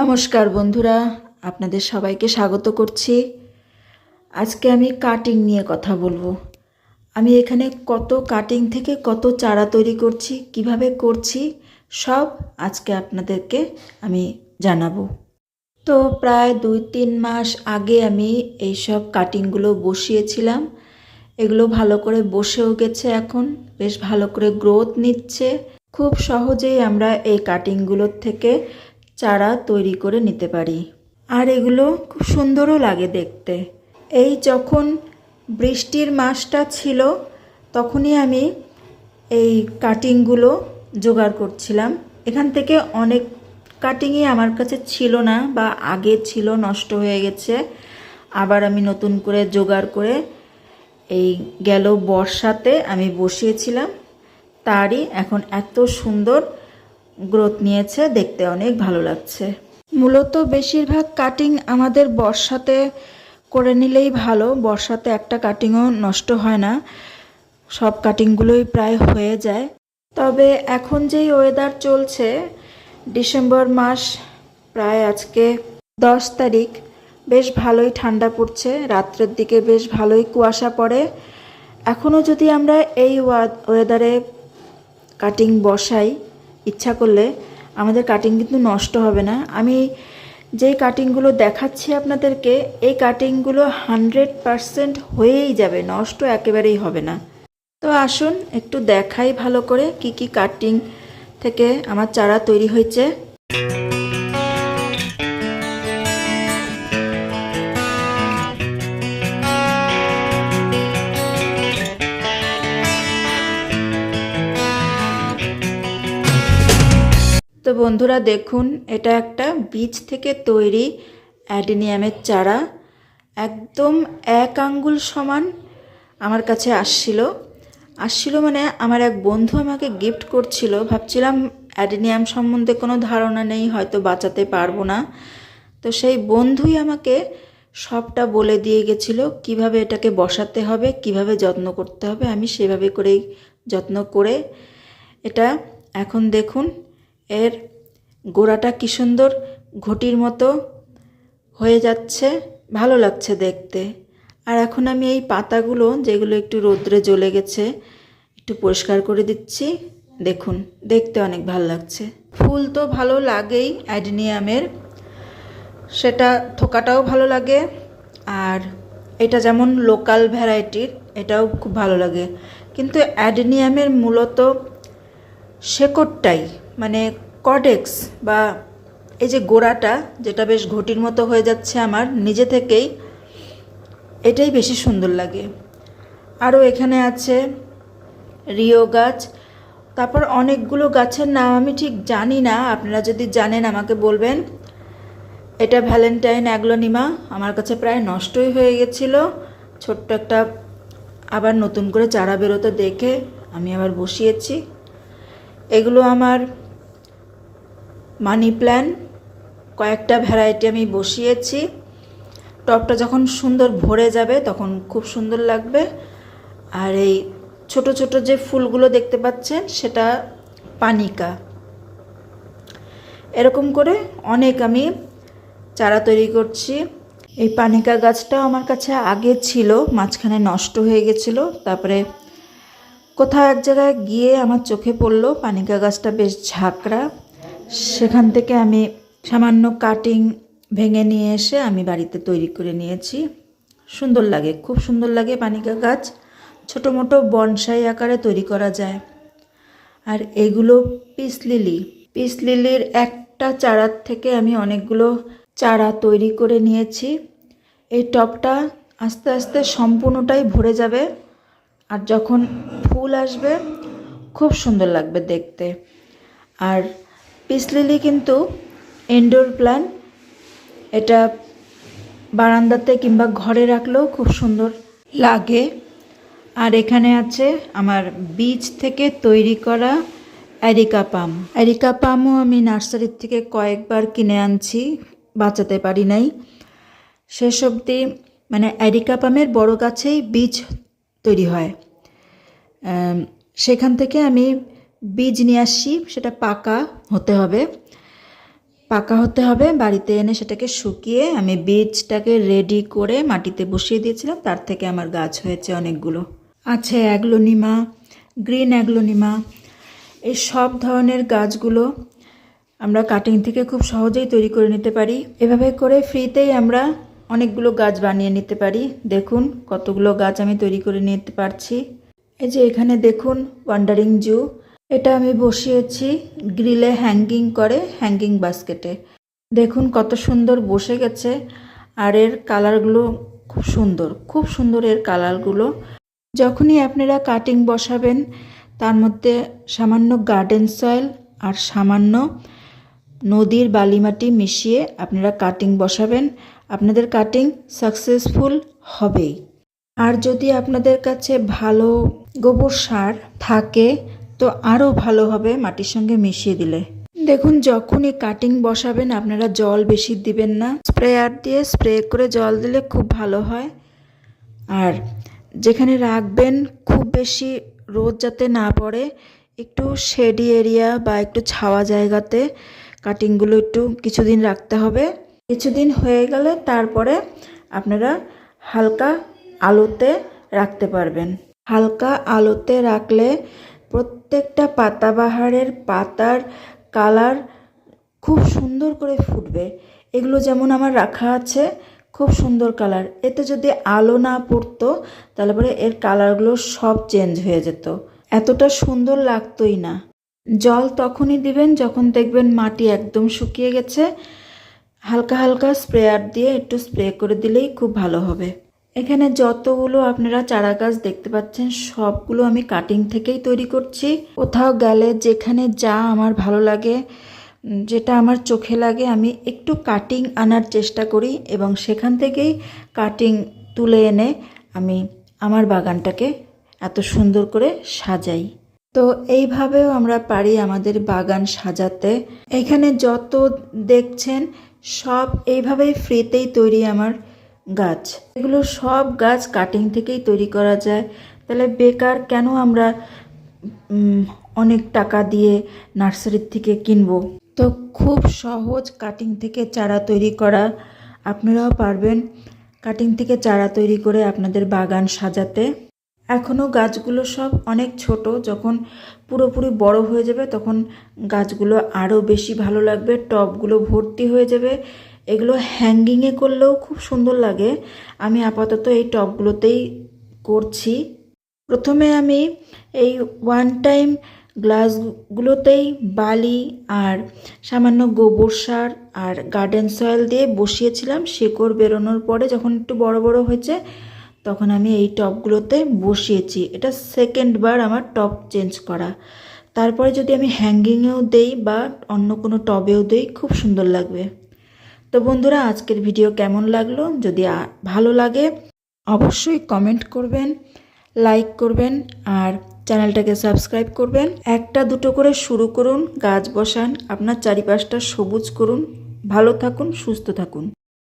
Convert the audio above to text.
নমস্কার বন্ধুরা, আপনাদের সবাইকে স্বাগত করছি। আজকে আমি কাটিং নিয়ে কথা বলব। আমি এখানে কত কাটিং থেকে কত চারা তৈরি করছি, কীভাবে করছি, সব আজকে আপনাদেরকে আমি জানাব। তো প্রায় দুই তিন মাস আগে আমি এইসব কাটিংগুলো বসিয়েছিলাম। এগুলো ভালো করে বসেও গেছে এখন, বেশ ভালো করে গ্রোথ নিচ্ছে। খুব সহজেই আমরা এই কাটিংগুলোর থেকে চারা তৈরি করে নিতে পারি। আর এগুলো খুব সুন্দরও লাগে দেখতে। এই যখন বৃষ্টির মাসটা ছিল, তখনই আমি এই কাটিংগুলো জোগাড় করছিলাম। এখান থেকে অনেক কাটিংই আমার কাছে ছিল না বা আগে ছিল, নষ্ট হয়ে গেছে। আবার আমি নতুন করে জোগাড় করে এই গেল বর্ষাতে আমি বসিয়েছিলাম। তারই এখন এত সুন্দর গ্রোথ নিয়েছে, দেখতে অনেক ভালো লাগছে। মূলত বেশিরভাগ কাটিং আমাদের বর্ষাতে করে নিলেই ভালো। বর্ষাতে একটা কাটিংও নষ্ট হয় না। সব কাটিংগুলোই প্রায় হয়ে যায়। তবে এখন যেই ওয়েদার চলছে, ডিসেম্বর মাস প্রায় আজকে দশ তারিখ, বেশ ভালোই ঠান্ডা পড়ছে। রাত্রের দিকে বেশ ভালোই কুয়াশা পড়ে। এখনও যদি আমরা এই ওয়েদারে কাটিং বসাই ইচ্ছা করলে আমাদের কাটিং কিন্তু নষ্ট হবে না। আমি যেই কাটিংগুলো দেখাচ্ছি আপনাদেরকে, এই কাটিংগুলো হানড্রেড পারসেন্ট হয়েই যাবে, নষ্ট একেবারেই হবে না। তো আসুন, একটু দেখাই ভালো করে কি কি কাটিং থেকে আমার চারা তৈরি হয়েছে। তো বন্ধুরা দেখুন, এটা একটা বীজ থেকে তৈরি অ্যাডেনিয়ামের চারা। একদম এক আঙ্গুল সমান আমার কাছে আসছিল। আসছিল মানে আমার এক বন্ধু আমাকে গিফট করছিল। ভাবছিলাম অ্যাডেনিয়াম সম্বন্ধে কোনো ধারণা নেই, হয়তো বাঁচাতে পারব না। তো সেই বন্ধুই আমাকে সবটা বলে দিয়ে গেছিল, কীভাবে এটাকে বসাতে হবে, কীভাবে যত্ন করতে হবে। আমি সেভাবে করেই যত্ন করে এটা এখন দেখুন এর গোড়াটা কী সুন্দর? ঘটির মতো হয়ে যাচ্ছে। ভালো লাগছে দেখতে। আর এখন আমি এই পাতাগুলো, যেগুলো একটু রোদ্রে জ্বলে গেছে, একটু পরিষ্কার করে দিচ্ছি। দেখুন, দেখতে অনেক ভালো লাগছে। ফুল তো ভালো লাগেই অ্যাডনিয়ামের। সেটা থোকাটাও ভালো লাগে। আর এটা যেমন লোকাল ভ্যারাইটির, এটাও খুব ভালো লাগে। কিন্তু অ্যাডনিয়ামের মূলত শেকড়টাই। মানে কডেক্স বা এই যে গোড়াটা, যেটা বেশ ঘটির মতো হয়ে যাচ্ছে আমার, নিজে থেকেই এটাই বেশি সুন্দর লাগে। আরও এখানে আছে রিও গাছ। তারপর অনেকগুলো গাছের নাম আমি ঠিক জানি না, আপনারা যদি জানেন আমাকে বলবেন। এটা ভ্যালেন্টাইন অ্যাগ্লোনিমা, আমার কাছে প্রায় নষ্টই হয়ে গেছিল। ছোট্ট একটা আবার নতুন করে চারা বেরোতে দেখে আমি আবার বসিয়েছি। এগুলো আমার মানি প্ল্যান, কয়েকটা ভ্যারাইটি আমি বসিয়েছি। টপটা যখন সুন্দর ভরে যাবে তখন খুব সুন্দর লাগবে। আর এই ছোট ছোট যে ফুলগুলো দেখতে পাচ্ছেন সেটা পানিকা। এরকম করে অনেক আমি চারা তৈরি করছি। এই পানিকা গাছটাও আমার কাছে আগে ছিল, মাঝখানে নষ্ট হয়ে গেছিল। তারপরে কোথাও এক জায়গায় গিয়ে আমার চোখে পড়ল, পানিকা গাছটা বেশ ঝাঁকড়া। সেখান থেকে আমি সামান্য কাটিং ভেঙে নিয়ে এসে আমি বাড়িতে তৈরি করে নিয়েছি। সুন্দর লাগে, খুব সুন্দর লাগে পানিকা গাছ। ছোটো মোটো বনসাই আকারে তৈরি করা যায়। আর এগুলো পিস লিলি। পিস লিলির একটা চারার থেকে আমি অনেকগুলো চারা তৈরি করে নিয়েছি। এই টপটা আস্তে আস্তে সম্পূর্ণটাই ভরে যাবে আর যখন ফুল আসবে, খুব সুন্দর লাগবে দেখতে। আর পিস লিলি কিন্তু ইনডোর প্ল্যান এটা বারান্দাতে কিংবা ঘরে রাখলেও খুব সুন্দর লাগে। আর এখানে আছে আমার বীজ থেকে তৈরি করা অ্যারিকা পাম। অ্যারিকা পামও আমি নার্সারির থেকে কয়েকবার কিনে আনছি, বাঁচাতে পারি নাই। শেষ অবধি মানে অ্যারিকা পামের বড় গাছেই বীজ তৈরি হয়। সেখান থেকে আমি বীজ নিয়ে আসি, সেটা পাকা হতে হবে। পাকা হতে হবে, বাড়িতে এনে সেটাকে শুকিয়ে আমি বীজটাকে রেডি করে মাটিতে বসিয়ে দিয়েছিলাম, তার থেকে আমার গাছ হয়েছে অনেকগুলো। আছে অ্যাগ্লোনিমা, গ্রিন অ্যাগ্লোনিমা, এই সব ধরনের গাছগুলো আমরা কাটিং থেকে খুব সহজেই তৈরি করে নিতে পারি। এভাবে করে ফ্রিতেই আমরা অনেকগুলো গাছ বানিয়ে নিতে পারি। দেখুন কতগুলো গাছ আমি তৈরি করে নিতে পারছি। এই যে এখানে দেখুন ওয়ান্ডারিং জু এটা আমি বসিয়েছি গ্রিলে হ্যাঙ্গিং করে, হ্যাঙ্গিং বাস্কেটে। দেখুন কত সুন্দর বসে গেছে আর এর কালারগুলো খুব সুন্দর খুব সুন্দর এর কালারগুলো। যখনই আপনারা কাটিং বসাবেন, তার মধ্যে সামান্য গার্ডেন সয়েল আর সামান্য নদীর বালিমাটি মিশিয়ে আপনারা কাটিং বসাবেন। আপনাদের কাটিং সাকসেসফুল হবেই। আর যদি আপনাদের কাছে ভালো গোবর সার থাকে তো আরও ভালো হবে মাটির সঙ্গে মিশিয়ে দিলে। দেখুন, যখনই কাটিং বসাবেন, আপনারা জল বেশি দিবেন না। স্প্রেয়ার দিয়ে স্প্রে করে জল দিলে খুব ভালো হয়। আর যেখানে রাখবেন, খুব বেশি রোদ যাতে না পড়ে, একটু শেডি এরিয়া বা একটু ছাওয়া জায়গাতে কাটিংগুলো একটু কিছুদিন রাখতে হবে। কিছুদিন হয়ে গেলে তারপরে আপনারা হালকা আলোতে রাখতে পারবেন। হালকা আলোতে রাখলে প্রত্যেকটা পাতাবাহারের পাতার কালার খুব সুন্দর করে ফুটবে। এগুলো যেমন আমার রাখা আছে, খুব সুন্দর কালার। এতে যদি আলো না পড়তো, তাহলে পরে এর কালারগুলো সব চেঞ্জ হয়ে যেত। এতটা সুন্দর লাগতোই না। জল তখনই দিবেন যখন দেখবেন মাটি একদম শুকিয়ে গেছে। হালকা হালকা স্প্রেয়ার দিয়ে একটু স্প্রে করে দিলেই খুব ভালো হবে। এখানে যতগুলো আপনারা চারা গাছ দেখতে পাচ্ছেন, সবগুলো আমি কাটিং থেকেই তৈরি করছি। কোথাও গেলে যেখানে যা আমার ভালো লাগে যেটা আমার চোখে লাগে, আমি একটু কাটিং আনার চেষ্টা করি এবং সেখান থেকেই কাটিং তুলে এনে আমি আমার বাগানটাকে এত সুন্দর করে সাজাই। তো এইভাবেও আমরা পারি আমাদের বাগান সাজাতে। এখানে যত দেখছেন, সব এইভাবেই ফ্রিতেই তৈরি আমার গাছ। এগুলো সব গাছ কাটিং থেকেই তৈরি করা যায়। তাহলে বেকার কেন আমরা অনেক টাকা দিয়ে নার্সারির থেকে কিনবো? তো খুব সহজ কাটিং থেকে চারা তৈরি করা। আপনারাও পারবেন কাটিং থেকে চারা তৈরি করে আপনাদের বাগান সাজাতে। এখনও গাছগুলো সব অনেক ছোট, যখন পুরোপুরি বড় হয়ে যাবে তখন গাছগুলো আরও বেশি ভালো লাগবে, টবগুলো ভর্তি হয়ে যাবে। এগুলো হ্যাঙ্গিংয়ে করলেও খুব সুন্দর লাগে। আমি আপাতত এই টবগুলোতেই করছি। প্রথমে আমি এই ওয়ান টাইম গ্লাসগুলোতেই বালি আর সামান্য গোবর সার আর গার্ডেন সয়েল দিয়ে বসিয়েছিলাম। শেকড় বেরোনোর পরে যখন একটু বড় বড় হয়েছে, তখন আমি এই টবগুলোতে বসিয়েছি। এটা সেকেন্ড বার আমার টব চেঞ্জ করা। তারপরে যদি আমি হ্যাঙ্গিংয়েও দেই বা অন্য কোনো টবেও দেই, খুব সুন্দর লাগবে। তো বন্ধুরা, আজকের ভিডিও কেমন লাগল? যদি ভালো লাগে, অবশ্যই কমেন্ট করবেন লাইক করবেন, আর চ্যানেলটাকে সাবস্ক্রাইব করবেন। একটা দুটো করে শুরু করুন, গাছ বসান, আপনার চারিপাশটা সবুজ করুন। ভালো থাকুন, সুস্থ থাকুন।